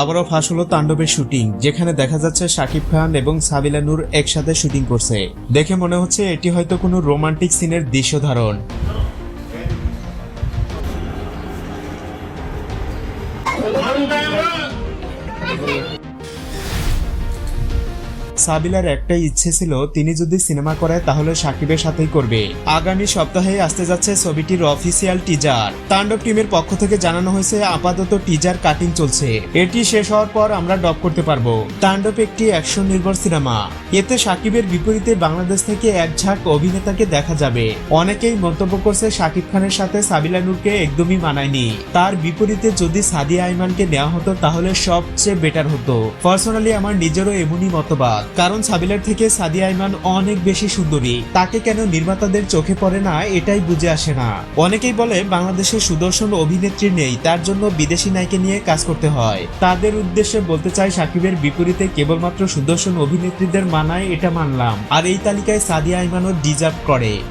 আবারও ফাঁস হলো তাণ্ডবের শুটিং, যেখানে দেখা যাচ্ছে শাকিব খান এবং সাবিলা নূর একসাথে শুটিং করছে। দেখে মনে হচ্ছে এটি হয়তো কোনো রোমান্টিক সিনের দৃশ্য ধারণ। Thank you. সাবিলার একটাই ইচ্ছে ছিল, তিনি যদি সিনেমা করে তাহলে সাকিবের সাথেই করবে। আগামী সপ্তাহে আসতে যাচ্ছে ছবিটির অফিসিয়াল টিজার। তাণ্ডব টিমের পক্ষ থেকে জানানো হয়েছে, আপাতত টিজার কাটিং চলছে। এটি শেষ হওয়ার পর আমরা ডব করতে পারব। তাণ্ডব একটি অ্যাকশন নির্ভর সিনেমা। এতে সাকিবের বিপরীতে বাংলাদেশ থেকে এক ঝাঁক অভিনেতাকে দেখা যাবে। অনেকেই মন্তব্য করছে, সাকিব খানের সাথে সাবিলা নূরকে একদমই মানায়নি। তার বিপরীতে যদি সাদিয়া আইমানকে নেওয়া হতো, তাহলে সবচেয়ে বেটার হতো। পার্সোনালি আমার নিজেরও এমনই মতবাদ। কারণ সাবিলার থেকে সাদিয়া আইমান অনেক বেশি সুন্দরী। তাকে কেন নির্মাতাদের চোখে পড়ে না, এটাই বুঝে আসে না। অনেকেই বলে, বাংলাদেশের সুদর্শন অভিনেত্রী নেই, তার জন্য বিদেশি নায়িকা নিয়ে কাজ করতে হয়। তাদের উদ্দেশ্যে বলতে চাই, সাকিবের বিপরীতে কেবলমাত্র সুদর্শন অভিনেত্রীদের মানায় এটা মানলাম। আর এই তালিকায় সাদিয়া আইমানও ডিজার্ভ করে।